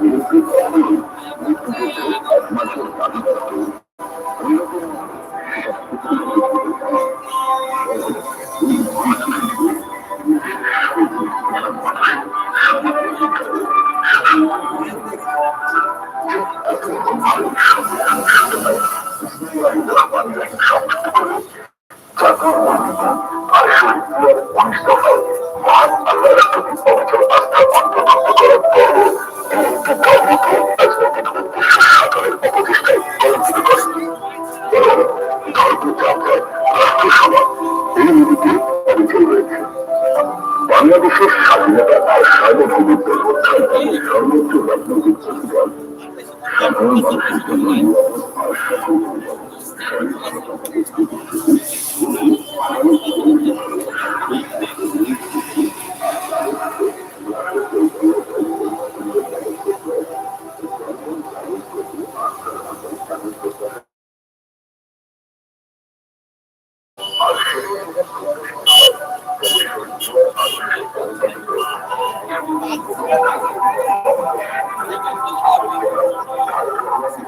Thank you. বাংলাদেশের স্বাধীনতা আর সার্বভৌমত্ব রক্ষার জন্য সর্বোচ্চ রাজনৈতিক প্রতিবাদ সাধারণ মানুষের জন্য নিরাপদ আর সফল সহিংসতা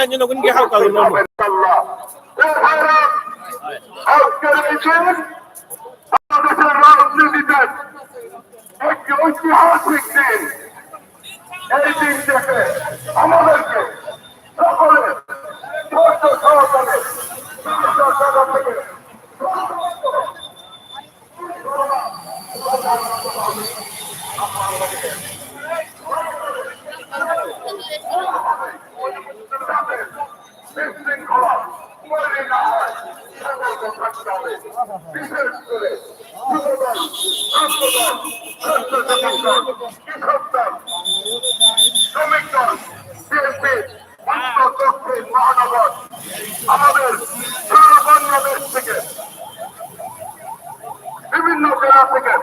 Anjing aku ni dia hau kau nombor. আজকের মিছিল বাংলাদেশের রাজনীতিতে একটি ঐতিহাসিক দিন এই দিনটাকে আমাদের শ্রমিক দল বিএনপি দক্ষিণ আমাদের সারা বাংলাদেশ থেকে বিভিন্ন জেলা থেকে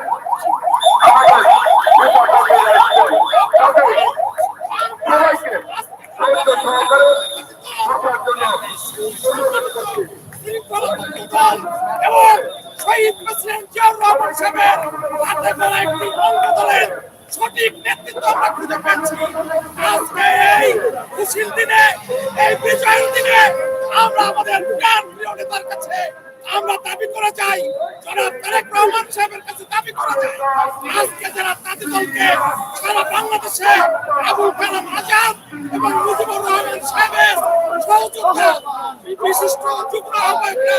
বিশিষ্ট যুগ্ম আহ্বায়করা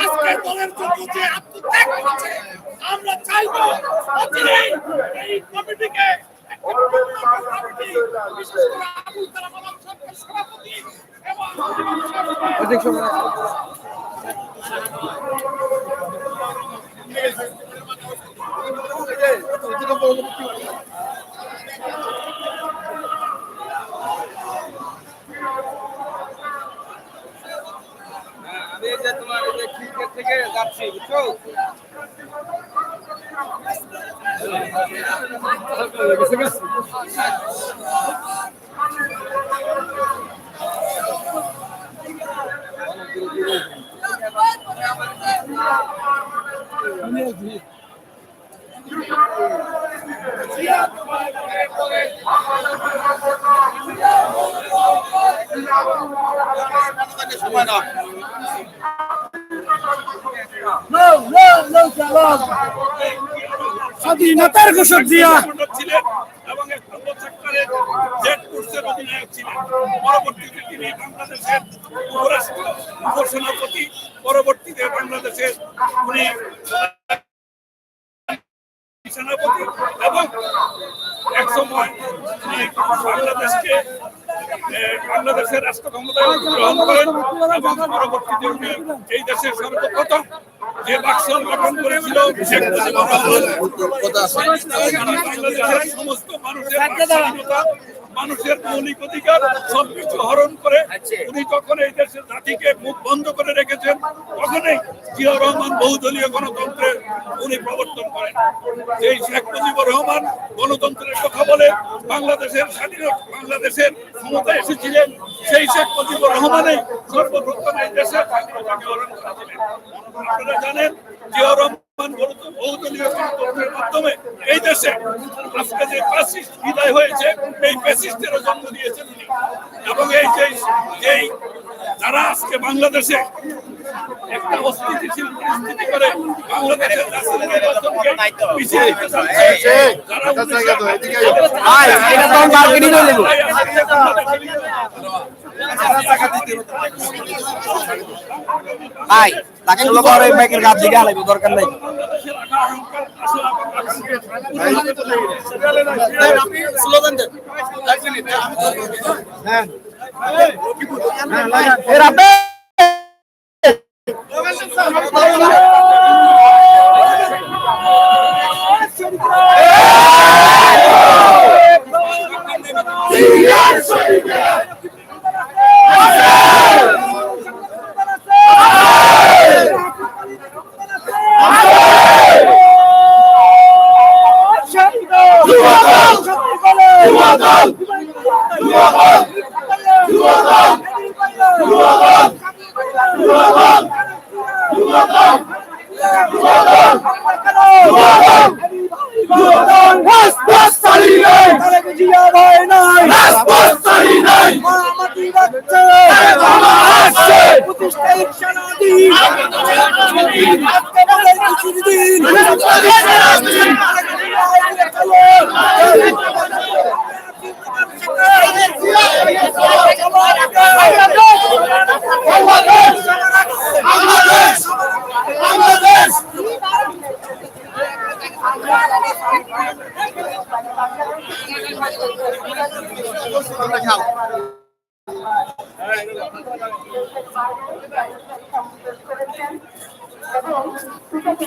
আজকে দলের জন্য যে আমরা চাইব অচিরেই No, no, no, Jalal. স্বাধীনতার ঘোষক জিয়া। ছিলেন এবং বাংলাদেশের উপরাষ্ট্র পরবর্তীতে বাংলাদেশের উনি সেনাপতি এবং বাংলাদেশকে বাংলাদেশের গ্রহণ করেন এবং পরবর্তীতে এই দেশের সর্বপ্রথম যে বাক্সল গঠন করেছিল সমস্ত মানুষের মানুষের মৌলিক অধিকার সবকিছু হরণ করে উনি যখন এই দেশের জাতিকে মুখ বন্ধ করে রেখেছেন তখনই জিয়া রহমান বহুদলীয় গণতন্ত্রের উনি প্রবর্তন করেন। এই শেখ মুজিবুর রহমান গণতন্ত্রের কথা বলে বাংলাদেশের স্বাধীনতা বাংলাদেশের ক্ষমতায় এসেছিলেন সেই শেখ মুজিবুর রহমানই সর্বপ্রথম এই দেশের স্বাধীনতাকে হরণ করেছিলেন। আপনারা জানেন জিয়া রহমান মাধ্যমে এই দেশে আজকে যে ফ্যাসিস্ট বিদায় হয়েছে এই ফ্যাসিস্টেরও জন্ম দিয়েছেন উনি। এবং এই যে যেই যারা আজকে বাংলাদেশে একটা অস্থিতিশীল পরিস্থিতি করে বাংলাদেশের পিছিয়ে দিতে চাচ্ছে যারা ভাই, তাকে করে ব্যাগের গাছ দিকে আলাইব দরকার নাই। স্লোগান দেন এ এবং সেটাকে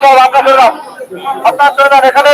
শতভাগ আপনার এখানে